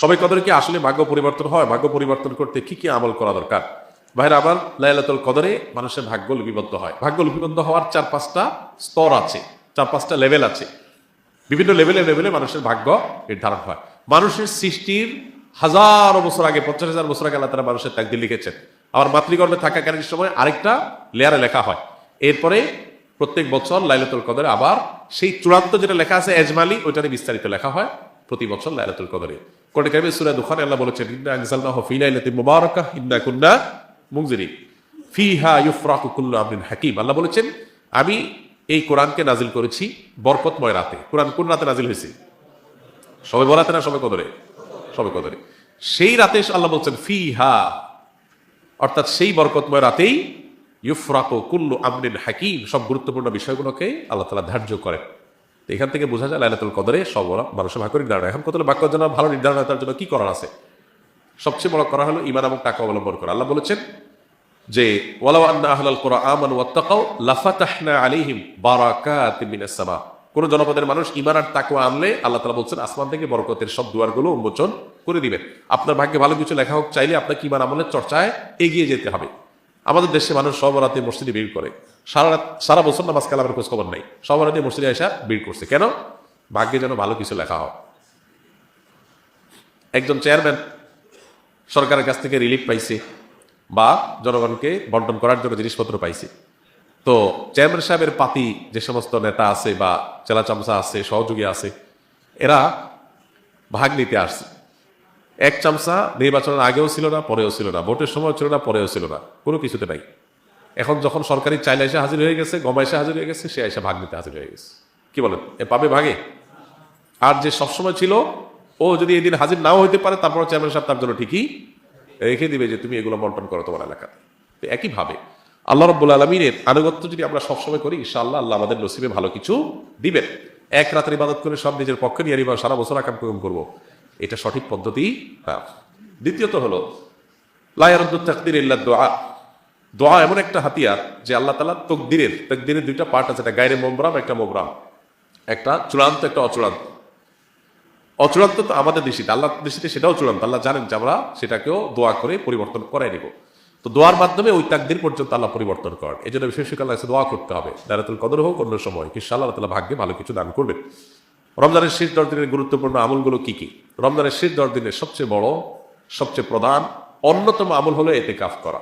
সবাই কদরে কি আসলে ভাগ্য পরিবর্তন হয়, ভাগ্য পরিবর্তন করতে কি কি আমল করা দরকার? ভাইরা আবার লাইলাতুল কদরে মানুষের ভাগ্য লিপিবদ্ধ হয়। ভাগ্য লিপিবদ্ধ হওয়ার চার পাঁচটা স্তর আছে, চার পাঁচটা লেভেল আছে। বিভিন্ন লেভেলে লেভেলে মানুষের ভাগ্য নির্ধারণ হয়। মানুষের সৃষ্টির হাজার বছর আগে, পঞ্চাশ হাজার বছর আগে আল্লাহ তারা মানুষের তাকদির লিখেছেন। আবার মাতৃগর্ভে থাকাকালীন সময় আরেকটা লেয়ারে লেখা হয়। এরপরে প্রত্যেক বছর লাইলাতুল কদরে আবার সেই চূড়ান্ত যেটা লেখা আছে, এজমালি ওইটারে বিস্তারিত লেখা হয় প্রতি বছর লাইলাতুল কদরে। কোরআন কারিমে সূরা দুখানে আল্লাহ বলেছেন, ইন্না আনজালনাহু ফি লাইলাতিন মুবারাকাহ ইন্না কুন্না মুনজিরিন। ফিহা ইউফরাকু কুল্লু আমরিন হাকিম। আল্লাহ বলেছেন, আমি এই কোরআনকে নাজিল করেছি বরকতময় রাতে। কোরআন কোন রাতে নাজিল হয়েছে? সবে বলাতে না সবে কদরে? সবে কদরে। সেই রাতে আল্লাহ বলছেন ফি হা অর্থাৎ সেই বরকতময় রাতেই ইউফরাকো কুল্লু আমরিন হাকিম সব গুরুত্বপূর্ণ বিষয়গুলোকে আল্লাহ তালা ধার্য করেন। তো এখান থেকে বোঝা যায় লাইলাতুল কদরে সব মানুষের ভাগ্য নির্ধারণ এখন কত বাক্য জন্য ভালো নির্ধারণ হয় তার জন্য কি করার আছে? সবচেয়ে বড় করা হলো ইমান এবং টাকা অবলম্বন করা। আল্লাহ বলেছেন যে, ওয়ালাউ আন্না আহলাল কোরআন আমানু ওয়াত্তাকাউ লাফাতাহনা আলাইহিম বারাকাতিন মিনাস সামা। কোন জনপদের মানুষ ইমান আর তাকওয়া আনলে আল্লাহ তাআলা বলছেন, আসমান থেকে বরকতের সব দুয়ারগুলো উন্মোচন করে দিবেন। আপনার ভাগ্যে ভালো কিছু লেখা হোক, চাইলে আপনাকে ইমান আমলের চর্চায় এগিয়ে যেতে হবে। আমাদের দেশে মানুষ সব রাতে মসজিদে ভিড় করে। সারা রাত সারা বছর নামাজ কালামের খোঁজ খবর নাই। সব রাতে মসজিদে আসা ভিড় করছে। কেন? ভাগ্যে যেন ভালো কিছু লেখা হয়। একজন চেয়ারম্যান সরকারের কাছ থেকে রিলিফ পাইছে বা জনগণকে বন্টন করার জন্য জিনিসপত্র পাইছে। তো চেয়ারম্যান সাহেবের পাতি যে সমস্ত নেতা আছে বা চেলা চামচা আছে, সহযোগী আছে, এরা ভাগ নিতে আসছে। এক চামচা নির্বাচনের আগেও ছিল না, পরেও ছিল না। ভোটের সময় ছিল না, পরেও ছিল না। কোনো কিছুতে নাই। এখন যখন সরকারি চাইলে এসে হাজির হয়ে গেছে, গম এসে হাজির হয়ে গেছে, সে এসে ভাগ নিতে হাজির হয়ে গেছে। কি বলেন? এ পাবে ভাগে? আর যে সবসময় ছিল, ও যদি এদিন হাজির নাও হইতে পারে তারপর চেয়ারম্যান সাহেব তার জন্য ঠিকই রেখে দিবে যে, তুমি এগুলো বন্টন করো তোমার এলাকাতে। একইভাবে আল্লাহ রব্বুল আলমিনের আনুগত্য যদি আমরা সবসময় করি, ইনশাআল্লাহ আল্লাহ আমাদের নসিবে ভালো কিছু দিবেন। এক রাতের ইবাদত করে সব নিজের পক্ষে নিয়ে সারা বছর আকাম কম করব। এটা সঠিক পদ্ধতি? না দ্বিতীয়ত হলো লায়ারদ্দুত তাকদির ইল্লা দোয়া দোয়া এমন একটা হাতিয়ার যে আল্লাহ তালা তকদিরের তকদিরের দুইটা পার্ট আছে, একটা গায়ের মোমরাম একটা মোমরাম একটা চূড়ান্ত, একটা অচূড়ান্ত। অচূড়ান্ত তো আমাদের দৃষ্টিতে, আল্লাহ দৃষ্টিতে সেটাও চূড়ান্ত। আল্লাহ জানেন যে আমরা সেটাকেও দোয়া করে পরিবর্তন করাই নিব। তো দোয়ার মাধ্যমে ওই তাকদির পর্যন্ত আল্লাহ পরিবর্তন করেন। এই জন্য বিশেষ আল্লাহ দোয়া করতে হবে। দারাতুল কদর হোক, অন্য সময়। কি আল্লাহ তালা ভাগ্যে ভালো কিছু দান করবেন। রমজানের শেষ দশ দিনের গুরুত্বপূর্ণ আমলগুলো কি কি? রমজানের শেষ দশ দিনে সবচেয়ে বড় সবচেয়ে প্রধান অন্যতম আমল হলো এতে কাফ করা।